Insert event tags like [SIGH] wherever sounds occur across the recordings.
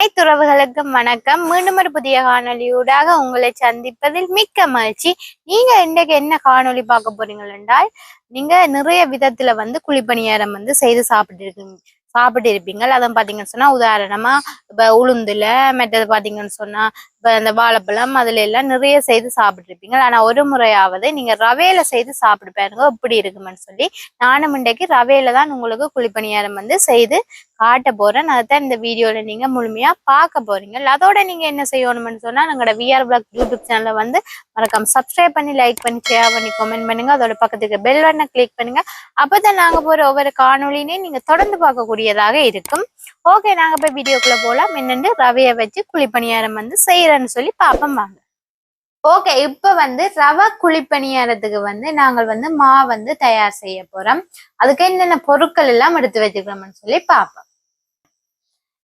துறவுகளுக்கு வணக்கம். மீண்டும் ஒரு புதிய காணொலியூடாக உங்களை சந்திப்பதில் மிக்க மகிழ்ச்சி. நீங்க இன்றைக்கு என்ன காணொளி பார்க்க போறீங்கள் என்றால் நீங்க நிறைய விதத்துல வந்து குழிப்பணியாரம் வந்து செய்து சாப்பிட்டு இருக்கீங்க சாப்பிட்டு இருப்பீங்க அதை பாத்தீங்கன்னு சொன்னா உதாரணமா இப்ப உளுந்துல மற்றது பாத்தீங்கன்னு சொன்னா இப்போ அந்த வாழைப்பழம் அதுல எல்லாம் நிறைய செய்து சாப்பிட்ருப்பீங்க ஆனால் ஆனா ஒரு முறையாவது நீங்க ரவையில செய்து சாப்பிட்டு பாருங்க எப்படி இருக்குமென்னு சொல்லி. நானும் இன்றைக்கு ரவையில தான் உங்களுக்கு குழிப்பணியாரம் வந்து செய்து காட்ட போறேன். அதுதான் இந்த வீடியோல நீங்க முழுமையா பார்க்க போறீங்க. அதோட நீங்க என்ன செய்யணும்னு சொன்னா எங்களோட விஆர் பிளாக் யூடியூப் சேனலை வந்து மறக்காம சப்ஸ்கிரைப் பண்ணி லைக் பண்ணி ஷேர் பண்ணி கமெண்ட் பண்ணுங்க. அதோட பக்கத்துக்கு பெல் பட்டனை கிளிக் பண்ணுங்க. அப்பதான் நாங்க போற ஒவ்வொரு காணொளினையும் நீங்க தொடர்ந்து பார்க்கக்கூடியதாக இருக்கும். ஓகே நாங்க போய் வீடியோக்குள்ள போலாம். என்னென்று ரவையை வச்சு குழிப்பணியாரம் வந்து செய்யறேன்னு சொல்லி பார்ப்போம் வாங்க. ஓகே இப்ப வந்து ரவை குழிப்பணியாரத்துக்கு வந்து நாங்கள் வந்து மா வந்து தயார் செய்ய போறோம். அதுக்கு என்னென்ன பொருட்கள் எல்லாம் எடுத்து வச்சுக்கிறோம்னு சொல்லி பார்ப்போம்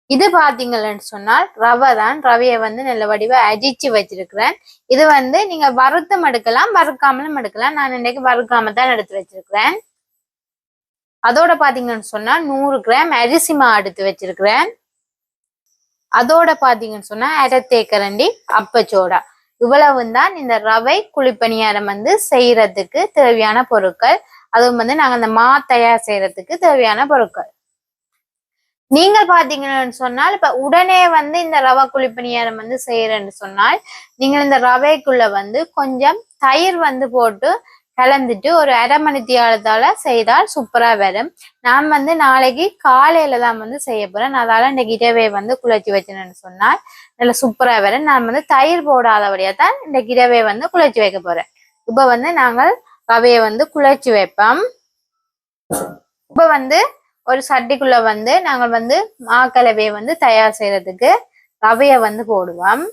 இது பாத்தீங்கன்னு சொன்னால் ரவை தான். ரவையை வந்து நல்ல வடிவா அஜிச்சு வச்சிருக்கிறேன். இது வந்து நீங்க வறுத்தும் எடுக்கலாம் வறுக்காமலும் எடுக்கலாம். நான் இன்னைக்கு வறுக்காம தான் எடுத்து வச்சிருக்கிறேன். அதோட பாத்தீங்கன்னு சொன்னா நூறு கிராம் அரிசி மா எடுத்து வச்சிருக்கிறேன். அதோட பாத்தீங்கன்னு சொன்னா அரத்தேக்கரண்டி அப்பச்சோடா. இவ்வளவு தான் இந்த ரவை குழிப்பணியாரம் வந்து செய்யறதுக்கு தேவையான பொருட்கள். அதுவும் வந்து நாங்க அந்த மா தயார் செய்யறதுக்கு தேவையான பொருட்கள். நீங்கள் பாத்தீங்கன்னு சொன்னால் இப்ப உடனே வந்து இந்த ரவை குழிப்பணியாரம் வந்து செய்யறேன்னு சொன்னால் நீங்கள் இந்த ரவைக்குள்ள வந்து கொஞ்சம் தயிர் வந்து போட்டு கலந்துட்டு ஒரு அரை மணி தியாலத்தால செய்தால் சூப்பரா வரும். நான் வந்து நாளைக்கு காலையில தான் வந்து செய்ய போறேன். அதால இந்த கிரவே வந்து குளிர்ச்சி வச்சேன்னு சொன்னால் நல்லா சூப்பரா வரும். நான் வந்து தயிர் போடாதபடியா தான் இந்த கிரவே வந்து குளிர்ச்சி வைக்க போறேன். இப்ப வந்து நாங்கள் கவையை வந்து குழச்சி வைப்போம். இப்ப வந்து ஒரு சட்டிக்குள்ள வந்து நாங்கள் வந்து மாக்கலவையை வந்து தயார் செய்யறதுக்கு கவையை வந்து போடுவோம்.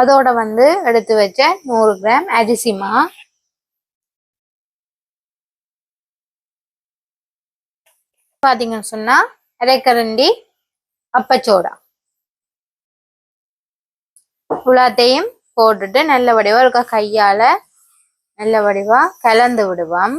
அதோட வந்து எடுத்து வச்ச நூறு கிராம் அரிசிமா பாத்தீங்கன்னு சொன்னா அரைக்கரண்டி அப்பச்சோடா. உலாத்தையும் போட்டுட்டு நல்ல வடிவா இருக்க கையால நல்ல வடிவா கலந்து விடுவோம்.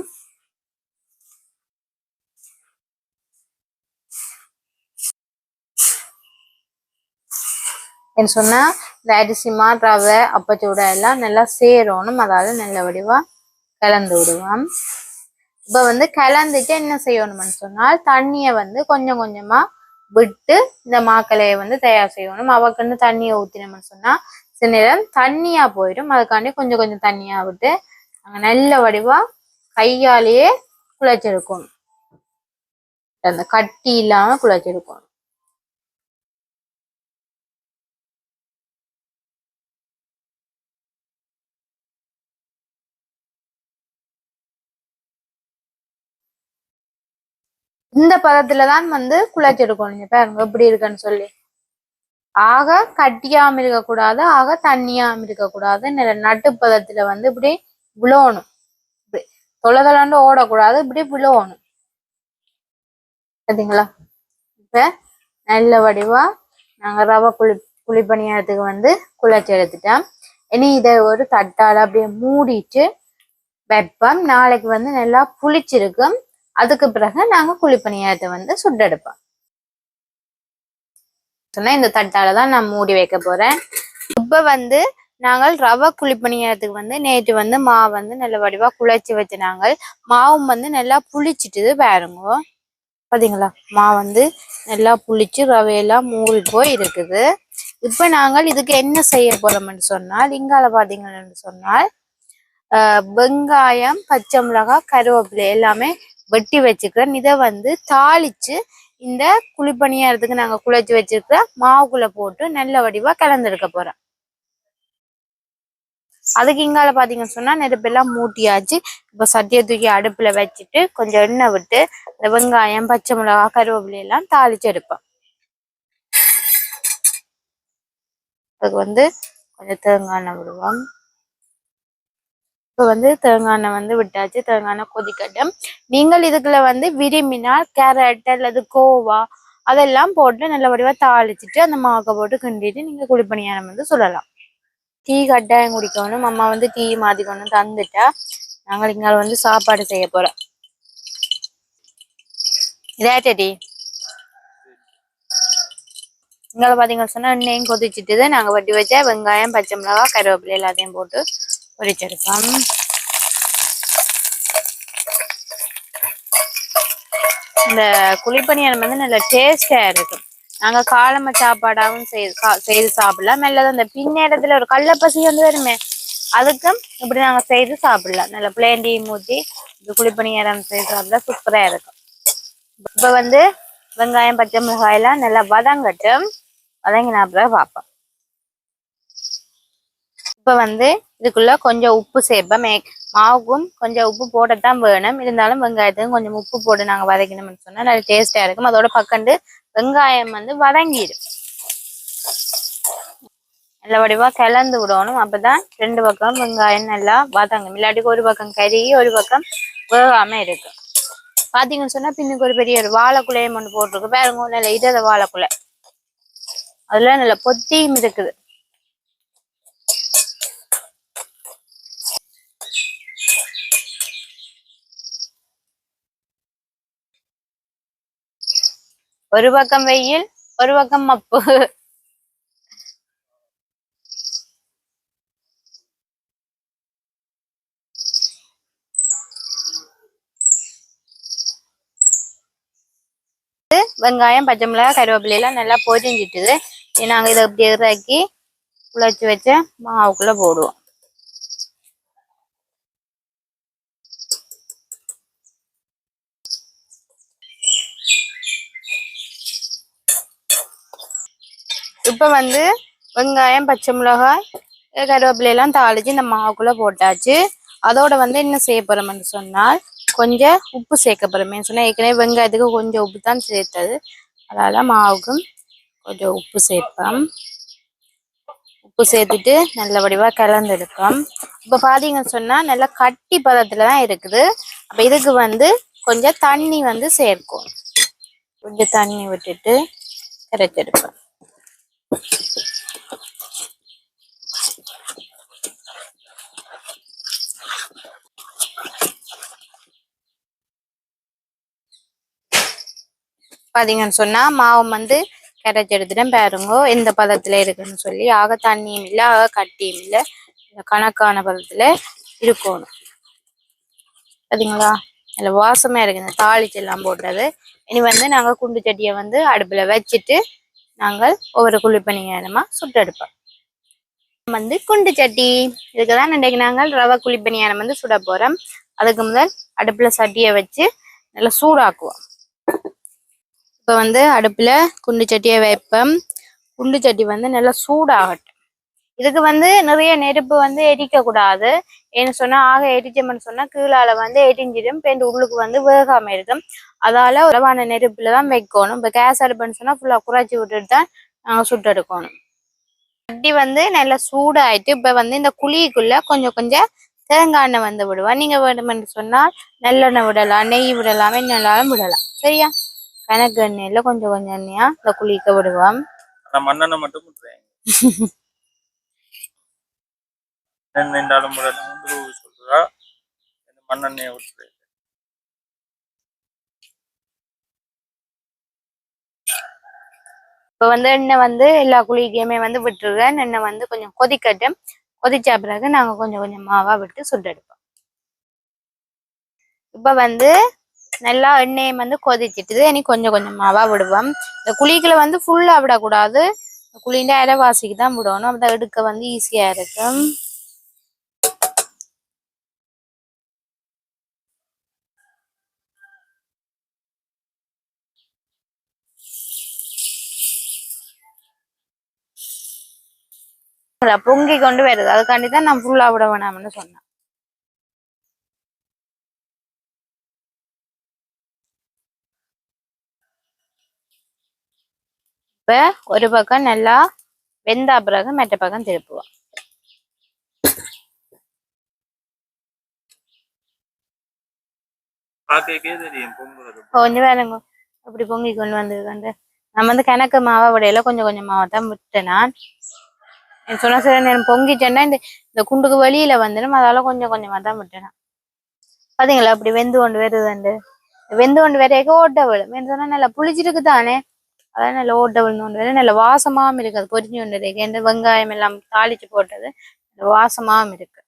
என்று சொன்னா இந்த அரிசிமா ரவை அப்பச்சூடை எல்லாம் நல்லா சேரணும். அதால நல்ல வடிவா கலந்து விடுவோம். இப்போ வந்து கலந்துட்டு என்ன செய்யணும்னு சொன்னால் தண்ணியை வந்து கொஞ்சம் கொஞ்சமா விட்டு இந்த மாக்கலையை வந்து தயார் செய்யணும். அவக்குன்னு தண்ணியை ஊற்றினோம்னு சொன்னால் சில நேரம் தண்ணியா போயிடும். அதுக்காண்டி கொஞ்சம் கொஞ்சம் தண்ணியா விட்டு நாங்கள் நல்ல வடிவா கையாலேயே குழைச்செடுக்கணும் அந்த கட்டி இல்லாமல் குழைச்செடுக்கணும் இந்த பதத்துல தான் வந்து குழைச்செடுக்கணும் பாருங்க எப்படி இருக்குன்னு சொல்லி. ஆக கட்டியாம இருக்கக்கூடாது ஆக தண்ணியாம இருக்கக்கூடாது. நட்டு பதத்துல வந்து இப்படி விழணும். இப்படி தொலை தொலைண்டு ஓடக்கூடாது இப்படி விழணும். சரிங்களா? இப்ப நல்ல வடிவா நாங்க ரவை குளி குழிப்பணியாரத்துக்கு வந்து குழச்சி எடுத்துட்டோம். இனி இதை ஒரு தட்டால அப்படியே மூடிட்டு வைப்போம் நாளைக்கு வந்து நல்லா புளிச்சிருக்கும். அதுக்கு பிறகு நாங்க குழிப்பணியாரத்தை வந்து சுட்டெடுப்போம் சொன்னால் இந்த தட்டால தான் நான் மூடி வைக்க போறேன். இப்போ வந்து நாங்கள் ரவை குழிப்பணியாரத்துக்கு வந்து நேற்று வந்து மாவு வந்து நல்ல வடிவா குழைச்சி வச்சு நாங்கள் மாவும் வந்து நல்லா புளிச்சிட்டுது பாருங்க. பாத்தீங்களா? மா வந்து நல்லா புளிச்சு ரவையெல்லாம் மூடி போய் இருக்குது. இப்போ நாங்கள் இதுக்கு என்ன செய்ய போகிறோம்னு சொன்னால் இங்கால பாத்தீங்கன்னு சொன்னால் வெங்காயம் பச்சை மிளகாய் கருவேப்பிலை எல்லாமே வெட்டி வச்சுக்கிறேன் இதை வந்து தாளிச்சு இந்த குழிப்பணியாரத்துக்கு நாங்க குழைச்சி வச்சிருக்கிற மாவுக்குள்ள போட்டு நல்ல வடிவா கலந்தெடுக்க போறோம். அதுக்கு இங்கால பாத்தீங்கன்னு சொன்னா நெருப்பெல்லாம் மூட்டியாச்சு. இப்போ சட்டியை தூக்கி அடுப்புல வச்சுட்டு கொஞ்சம் எண்ணெய் விட்டு இந்த வெங்காயம் பச்சை மிளகா கருவேப்பிலை எல்லாம் தாளிச்சு எடுப்போம். அதுக்கு வந்து கொஞ்சம் தேங்காய் எண்ணெய் விடுவோம். இப்போ வந்து தேங்காய் வந்து விட்டாச்சு. தேங்காய் கொதிக்கட்டும். நீங்கள் இதுக்குள்ள வந்து விரும்பினால் கேரட் அல்லது கோவா அதெல்லாம் போட்டு நல்ல வடிவாக தாளிச்சிட்டு அந்த மாவை போட்டு கிண்டிட்டு நீங்க குழிப்பணியாரம் வந்து சொல்லலாம் டீ கட்டாயம் குடிக்கணும். அம்மா வந்து டீ மாதிக்கணும் தந்துட்டா நாங்கள் இங்கால வந்து சாப்பாடு செய்ய போறோம். இதாட்டி இங்கே பார்த்தீங்கன்னு சொன்னா எண்ணெயும் கொதிச்சுட்டுது. நாங்கள் வட்டி வச்சா வெங்காயம் பச்சை மிளகா கருவேப்பிலை எல்லாத்தையும் போட்டு பொரிச்செடுப்போம் இந்த குழிப்பணியாரம் வந்து நல்ல டேஸ்டா இருக்கும். நாங்க காலம சாப்பாடாவும் செய்து செய்து சாப்பிடலாம். மெல்லது இந்த பின்னேரத்துல ஒரு கடலப்பசி வந்து வருமே அதுக்கும் இப்படி நாங்க செய்து சாப்பிடலாம். நல்ல பிளேண்டி மூத்தி இந்த குழிப்பணியாரம் செய்து சாப்பிட சூப்பரா இருக்கும். இப்ப வந்து வெங்காயம் பச்சை மிளகாயெல்லாம் நல்லா வதங்கட்டும். வதங்கின அப்புறம் பார்ப்போம். இப்போ வந்து இதுக்குள்ள கொஞ்சம் உப்பு சேர்ப்பேன் மே மாவுக்கும் கொஞ்சம் உப்பு போடத்தான் வேணும். இருந்தாலும் வெங்காயத்துக்கும் கொஞ்சம் உப்பு போட்டு நாங்க வதக்கணும்னு சொன்னா நல்ல டேஸ்ட்டாக இருக்கும். அதோட பக்கண்டு வெங்காயம் வந்து வதங்கிடும் நல்ல வடிவாக கிளந்து விடணும். அப்பதான் ரெண்டு பக்கம் வெங்காயம் நல்லா வதங்கும். இல்லாட்டிக்கு ஒரு பக்கம் கருகி ஒரு பக்கம் வேகாமல் இருக்கும். பாத்தீங்கன்னு சொன்னா பின்னுக்கு ஒரு பெரிய ஒரு வாழைக்குலையும் ஒன்று போட்டிருக்கு. பாருங்க நல்ல இதை வாழைக்குலை. அதில் நல்ல பொத்தியும் இருக்குது. ஒரு பக்கம் வெயில் ஒரு பக்கம் மப்பு. வெங்காயம் பச்சை மிளகாய் கருவேப்பிலை எல்லாம் நல்லா பொரிஞ்சிட்டுது. இனி நாங்க இதை இப்படி இறக்கி குழச்சி வச்ச மாவுக்குள்ள போடுவோம். இப்போ வந்து வெங்காயம் பச்சை மிளகாய் கருவேப்பிலை எல்லாம் தாளிச்சு இந்த மாவுக்குள்ள போட்டாச்சு. அதோட வந்து என்ன செய்ய போகிறோம்னு சொன்னால் கொஞ்சம் உப்பு சேர்க்க போகிறோமே சொன்னா ஏற்கனவே வெங்காயத்துக்கு கொஞ்சம் உப்பு தான் சேர்த்தது. அதனால மாவுக்கும் கொஞ்சம் உப்பு சேர்ப்போம். உப்பு சேர்த்துட்டு நல்ல வடிவாக கலந்துருக்கோம் இப்ப பார்த்தீங்கன்னு சொன்னா நல்லா கட்டி பதத்துல தான் இருக்குது. அப்ப இதுக்கு வந்து கொஞ்சம் தண்ணி வந்து சேர்க்கும். கொஞ்சம் தண்ணி விட்டுட்டு கரைச்செடுப்பேன் பார்த்தீங்கன்னு சொன்னா மாவு வந்து கரைச்சி எடுத்துட்டேன் பாருங்க. எந்த பதத்துல இருக்குன்னு சொல்லி ஆக தண்ணியும் இல்லை ஆக கட்டியும் இல்லை இந்த கணக்கான பதத்துல இருக்கணும். பார்த்தீங்களா நல்ல வாசமா இருக்கு. இந்த தாளிச்செல்லாம் போடுறது. போட்டது இனி வந்து நாங்க குண்டு செடியை வந்து அடுப்புல வச்சுட்டு நாங்கள் ஒவ்வொரு குழிப்பணி நேரமாக சுட்டெடுப்போம். வந்து குண்டு சட்டி இதுக்குதான் இன்றைக்கு நாங்கள் ரவை குழிப்பணியாரம் வந்து சுட போறோம். அதுக்கு முதல் அடுப்புல சட்டியை வச்சு நல்லா சூடாக்குவோம். இப்போ வந்து அடுப்புல குண்டு சட்டியை வைப்போம். குண்டு சட்டி வந்து நல்லா சூடாகட்டும். இதுக்கு வந்து நிறைய நெருப்பு வந்து எரிக்க கூடாது. ஏன்னு சொன்னா ஆக எரிச்சோம்னு சொன்னா கீழால வந்து எரிஞ்சிடும். பேருந்து உள்ளுக்கு வந்து வேகாம இருக்கும். அதால உறவான நெருப்புல தான் வைக்கணும். இப்போ கேஸ் அடுப்புன்னு சொன்னா ஃபுல்லா குறைச்சி விட்டுட்டு தான் நாங்க சுட்டு எடுக்கணும். சட்டி வந்து நல்லா சூடாயிட்டு இப்ப வந்து இந்த குழிக்குள்ள கொஞ்சம் கொஞ்சம் தேங்காய் எண்ணெய் வந்து விடுவோம் நீங்க வேணுமென்று சொன்னால் நல்லெண்ணெய் விடலாம் நெய் விடலாம் எண்ணெய்லாம் விடலாம் சரியா? கணக்கு எண்ணெயில கொஞ்சம் கொஞ்சம் எண்ணெயா இந்த குழிக்க விடுவோம். மண்ணெண்ணெய் மட்டும் [LAUGHS] விட்டுறேன் எண்ணெய்ண்டாலும் வந்து சொல்றா இந்த மண்ணெண்ணெயை விட்டுறேன் இப்போ வந்து எண்ணெய் வந்து எல்லா குழிக்கையுமே வந்து விட்டுருவேன் எண்ணெய் வந்து கொஞ்சம் கொதிக்கட்டும். கொதிச்ச பிறகு நாங்க கொஞ்சம் கொஞ்சம் மாவாக விட்டு சுட்டெடுப்போம் இப்போ வந்து நல்லா எண்ணெயை வந்து கொதிச்சிட்டு இனி கொஞ்சம் கொஞ்சம் மாவாக விடுவோம். இந்த குழிகளை வந்து ஃபுல்லா விடக்கூடாது. குழிண்ட அரைவாசிக்கு தான் விடணும். அப்பதான் எடுக்க வந்து ஈஸியா இருக்கும். இல்ல, பொங்கி கொண்டு வருது. அதுக்காண்டி தான் நான் ஃபுல்லா விட வேணாம்னு சொன்னேன். இப்ப ஒரு பக்கம் நல்லா வெந்தா பிறகு மற்ற பக்கம் திருப்புவோம் கொஞ்சம் வேலைங்க அப்படி பொங்கி கொண்டு வந்திருக்காண்டு நம்ம வந்து கணக்கு மாவா விடையில கொஞ்சம் கொஞ்சம் மாவை தான் விட்டேன் நான். எனக்கு சொன்ன சில நேரம் பொங்கிட்டேன்னா இந்த இந்த குண்டுக்கு வெளியில வந்துடும் அதால கொஞ்சம் கொஞ்சமா தான் விட்டுறேன். பாத்தீங்களா? அப்படி வெந்து கொண்டு வருதுண்டு வெந்து கொண்டு வரைக்கும் ஓட்ட விழும் என்ன சொன்னா நல்லா புளிச்சிருக்கு தானே? அதான் நல்லா ஓட்ட விழுந்து கொண்டு வரும். நல்ல வாசமாவும் இருக்கு. அது பொரிஞ்சு கொண்டு இருக்கு இந்த வெங்காயம் எல்லாம் தாளிச்சு போட்டது. நல்ல வாசமாவும் இருக்கு.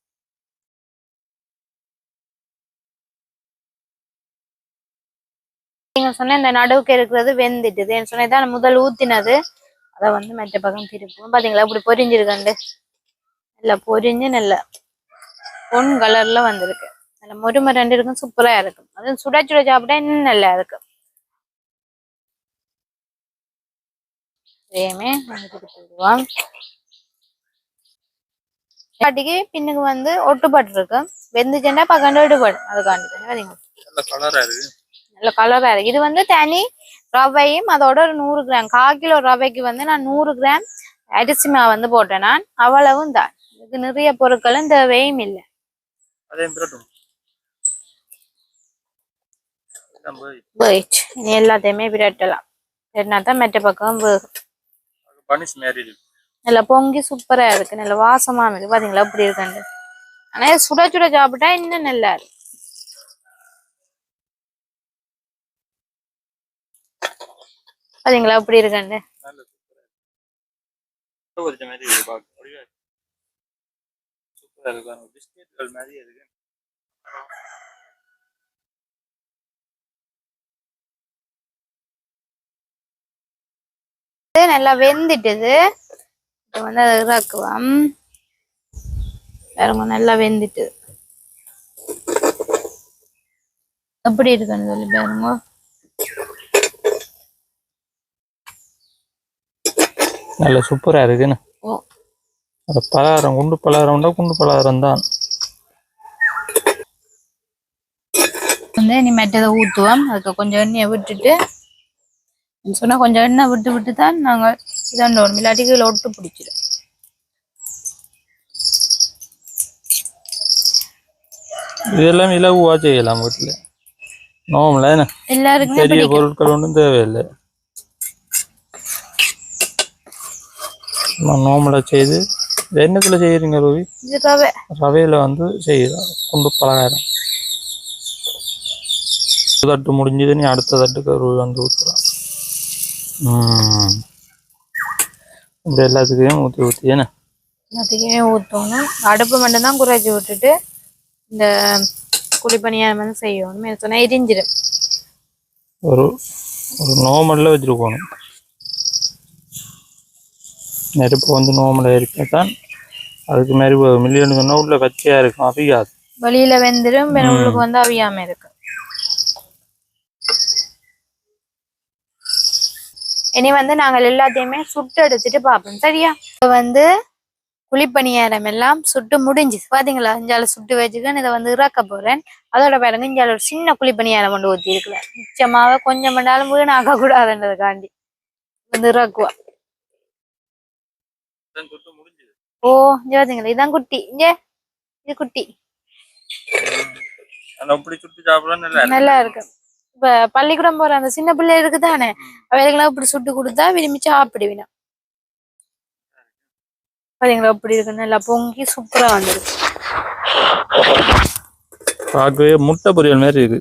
நீங்க சொன்ன இந்த நடுவுக்கு இருக்கிறது வெந்துட்டுது. என்ன சொன்னா முதல் ஊத்தினது. அதை வந்து மற்ற பக்கம் திருப்பும் பாத்தீங்களா? இப்படி பொரிஞ்சிருக்கண்டு நல்லா பொரிஞ்சு நல்ல பொன் கலர்ல வந்திருக்கு. நல்ல மொறுமை ரெண்டு இருக்கும் சூப்பரா இருக்கும். அது சுட சுட சாப்பிட்டா இன்னும் நல்லா இருக்கும். இதையுமே வந்து கொடுத்துருவோம் பாட்டிக்கு பின்னுக்கு வந்து ஒட்டுப்பாட்டு இருக்கு வெந்துச்சுன்னா பக்கண்டு எடுபடும் அதுக்காண்டி நல்ல கலரா இருக்கு. நல்ல கலரா இருக்கு. இது வந்து தனி ரவையும் அதோட ஒரு நூறு கிராம் கால் கிலோ ரவைக்கு வந்து நான் நூறு கிராம் அரிசி மாவு வந்து போட்டேன் நான். அவ்வளவும் தான். இதுக்கு நிறைய பொருட்களும் தேவையும் இல்லை. இனி எல்லாத்தையுமே விரட்டலாம் விரட்டினா தான் மெட்ட பக்கம் வேகும். இருக்கு. நல்லா பொங்கி சூப்பரா இருக்கு. நல்ல வாசமா இருக்கு பாத்தீங்களா? இப்படி இருக்குண்டு ஆனா சுட சுட சாப்பிட்டா இன்னும் நல்லா இருக்கு பாத்தீங்களா இப்படி இருக்குண்டு நல்ல சூப்பரா இருக்கு பொரிச்ச மாதிரி இருக்கு பார்க்க அப்படியே சூப்பரா இருக்கு பாருங்க பிஸ்கெட்கள் மாதிரியே இருக்கு. இது நல்லா வெந்துட்டுது. இப்போ வந்து அதை இறக்குவோம் பாருங்க நல்லா வெந்துட்டு. எப்படி இருக்குன்னு சொல்லி பாருங்க. நல்ல சூப்பரா இருக்குன்னு. அது பலகாரம் குண்டு பலகாரம்னா குண்டு பலகாரம் தான். வந்து இனி மெட்டதை ஊற்றுவோம் அதுக்கு கொஞ்சம் எண்ணெயை விட்டுட்டு சொன்னா கொஞ்சம் எண்ணெய் விட்டு விட்டு தான் நாங்கள் இதாண்டோம் இல்லாட்டி கீழே ஒட்டு பிடிச்சிடும் இதெல்லாம் இலகுவா செய்யலாம் வீட்டில். நோம்பல என்ன? எல்லாருக்குமே பெரிய பொருட்கள் ஒன்றும் தேவையில்லை. நோம்பலை செய்து இது என்னத்தில் செய்கிறீங்க ரவி. இதுக்காகவே ரவையில் வந்து செய்கிறோம் குண்டு பலகாரம். தட்டு முடிஞ்சது நீ அடுத்த தட்டுக்கு ரவி வந்து ஊற்றுறான் இப்படி எல்லாத்துக்கும் ஊற்றி ஊற்றி என்ன? எல்லாத்துக்குமே ஊற்றணும் அடுப்பு மட்டும்தான் குறைச்சி விட்டுட்டு இந்த குழிப்பணியாரம் வந்து செய்யணும். சொன்னா எரிஞ்சிடும் ஒரு ஒரு நோமலில் வச்சுருக்கணும் நெருப்பு வந்து நோமலில் இருக்கத்தான் அதுக்கு மாதிரி மில்லியன் சொன்னால் உள்ள கச்சியாக இருக்கும் அபிகாது வெளியில வெந்துடும் உள்ளுக்கு வந்து அவியாம இருக்கு இனி வந்து நாங்கள் எல்லாத்தையுமே சுட்டு எடுத்துட்டு பார்ப்போம். சரியா? இப்ப வந்து குழிப்பணியாரம் எல்லாம் சுட்டு முடிஞ்சுது. பாத்தீங்களா? இஞ்சால சுட்டு வச்சுக்கன்னு இதை வந்து இறக்க போறேன். அதோட பாருங்க இஞ்சால ஒரு சின்ன குழிப்பணியாரம் கொண்டு ஊத்தி இருக்குல்ல மிச்சமாக கொஞ்சம் பண்ணாலும் வீணாக்க கூடாதுன்றதுக்காண்டி வந்து இறக்குவா ஓ இங்க பாத்தீங்களா? இதான் குட்டி. இங்க. இது குட்டி. நல்லா இருக்கு. இப்ப பள்ளிக்கூடம் போற அந்த சின்ன பிள்ளை இருக்குதானே? அவைகளுக்கெல்லாம் இப்படி சுட்டு கொடுத்தா விரும்பி சாப்பிடுவினா. பாத்தீங்களா? இப்படி இருக்கு. நல்லா பொங்கி சூப்பரா வந்துருக்கு. பார்க்கவே முட்டை பொரியல் மாதிரி இருக்கு.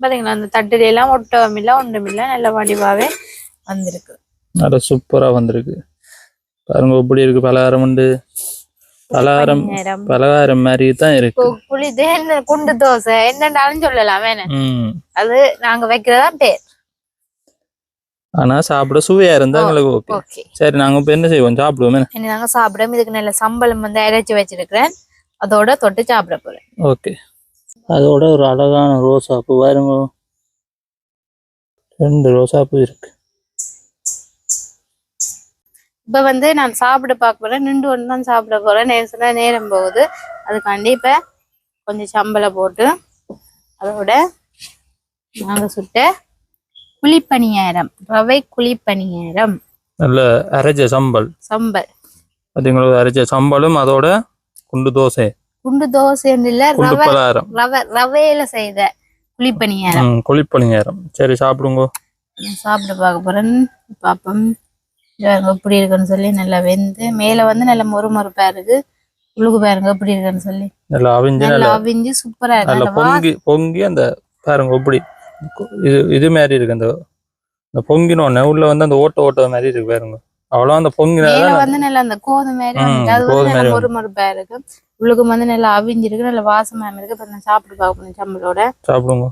பாத்தீங்களா? அந்த தட்டுல எல்லாம் ஒட்டவும் இல்ல ஒன்றும் இல்ல. நல்ல வடிவாவே வந்திருக்கு. நல்லா சூப்பராக வந்திருக்கு. பாருங்க எப்படி இருக்கு பலகாரம் உண்டு. பலகாரம் பலகாரம் மாதிரி தான் இருக்கு. புளி தேன் குண்டு தோசை என்னன்னாலும் சொல்லலாம் அது நாங்க வைக்கிறதா பேர். ஆனா சாப்பிட சுவையா இருந்தா எங்களுக்கு ஓகே சரி நாங்க இப்ப என்ன செய்வோம்? சாப்பிடுவோமே இனி நாங்க சாப்பிடும் இதுக்கு நல்ல சம்பளம் வந்து அரைச்சி வச்சிருக்கிறேன். அதோட தொட்டு சாப்பிட போறேன். ஓகே அதோட ஒரு அழகான ரோசாப்பூ பாருங்க. ரெண்டு ரோசாப்பூ இருக்கு. இப்ப வந்து நான் சாப்பிட பார்க்க போறேன். நின்று ஒன்று தான் சாப்பிட போறேன். நேரம் சொன்னா நேரம் போகுது. அதுக்காண்டி இப்ப கொஞ்சம் சம்பளம் போட்டு அதோட நாங்க சுட்ட குழிப்பணியாரம் ரவை குழிப்பணியாரம். நல்ல அரைச்ச சம்பல். சம்பல். பார்த்தீங்களா அரைச்ச சம்பலும் அதோட குண்டு தோசை. குண்டு தோசைன்னு இல்ல ரவை ரவை ரவையில செய்த குழிப்பணியாரம். குழிப்பணியாரம். சரி சாப்பிடுங்க. சாப்பிட பார்க்க போறேன். பாப்போம். பாருங்க எப்படி இருக்குன்னு சொல்லி நல்லா வெந்து மேல வந்து நல்ல மொறு மொறுப்பா இருக்கு. உள்ளுக்கு பாருங்க எப்படி இருக்குன்னு சொல்லி. நல்லா அவிஞ்சு நல்லா அவிஞ்சு சூப்பரா இருக்கு. பொங்கி பொங்கி அந்த பாருங்க எப்படி இது இது மாதிரி இருக்கு அந்த இந்த பொங்கினோடனே உள்ள வந்து அந்த ஓட்ட ஓட்ட மாதிரி இருக்கு பாருங்க. அவ்வளோ அந்த பொங்கினால வந்து நல்லா அந்த கோதுமை மாதிரி அது வந்து நல்லா மறுப்பா இருக்கு. உள்ளுக்கு வந்து நல்லா அவிஞ்சிருக்கு நல்ல வாசமா இருக்கு. இப்ப நான் சாப்பிட்டு பார்க்கணும் சம்பளோட. சாப்பிடுங்க.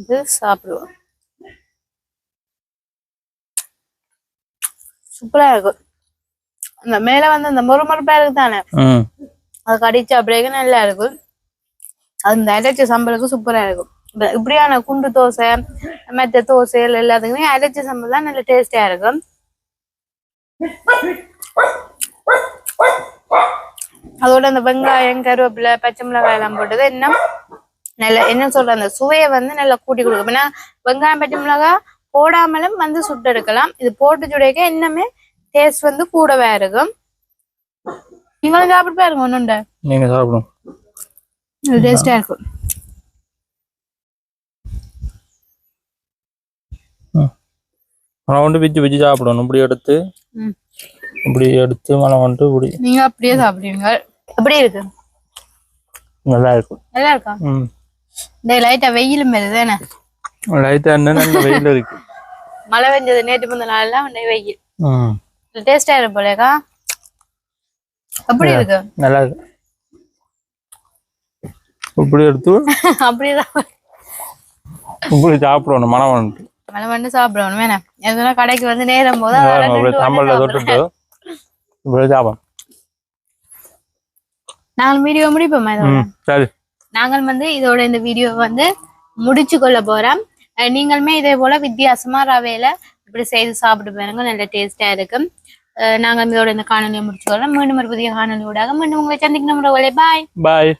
இது சாப்பிடுவோம். சூப்பரா இருக்கும். அந்த மேல வந்து அந்த மொறுமொறுப்பா இருக்கு தானே அது கடிச்சு அப்படியே நல்லா இருக்கும். அந்த அரைச்ச சம்பளுக்கு சூப்பரா இருக்கும். இந்த இப்படியான குண்டு தோசை மற்ற தோசைகள் எல்லாத்துக்குமே அரைச்ச சம்பல் தான் நல்ல டேஸ்டியா இருக்கும். அதோட அந்த வெங்காயம் கருவேப்பிலை பச்சை மிளகாய் எல்லாம் போட்டது இன்னும் நல்ல என்ன சொல்ற அந்த சுவையை வந்து நல்லா கூட்டி கொடுக்கும். ஏன்னா வெங்காயம் பச்சை மிளகாய் போடாமலும் வந்து சுட்டு எடுக்கலாம் இது போட்டு சுடைக்க இன்னுமே டேஸ்ட் வந்து கூடவே இருக்கும். நீங்களும் சாப்பிட்டு பாருங்க ஒன்றுண்ட நீங்க சாப்பிடுங்க டேஸ்டா இருக்கும். கொண்டு பிச்சு பிச்சு சாப்பிடணும். இப்படி எடுத்து. இப்படி எடுத்து மழை கொண்டு இப்படி. நீங்க அப்படியே சாப்பிடுவீங்க. எப்படி இருக்கு. நல்லா இருக்கும். நல்லா இருக்கா? ம். இந்த லைட்டா வெயிலும் வருது தானே? லைட்டாக என்ன நல்ல வெயில் இருக்கு. மழை பெஞ்சது நேற்று முந்த நாள்லாம் வெயில். டேஸ்டா இருக்கு போலேக்கா? எப்படி இருக்கு? நல்லா இருக்கு. இப்படி எடுத்து [LAUGHS] அப்படிதான். இப்படி சாப்பிடணும் மழை வந்துட்டு. மழை வந்து சாப்பிடணும் வேணாம் எதுனா கடைக்கு வந்து நேரம் போது சாம்பல்ல தொட்டுட்டு இப்படி சாப்பிடும் நாங்கள் வீடியோ முடிப்போமா சரி. நாங்கள் வந்து இதோட இந்த வீடியோ வந்து முடிச்சு கொள்ள போறோம். நீங்களுமே இதே போல வித்தியாசமா ரவையில இப்படி செய்து சாப்பிட்டு பாருங்க நல்ல டேஸ்டா இருக்கும். நாங்கள் இதோட இந்த காணொலியை முடிச்சுக்கொள்ளலாம் மீண்டும் ஒரு புதிய காணொலியோடாக மீண்டும் உங்களை சந்திக்கணும். பாய் பாய்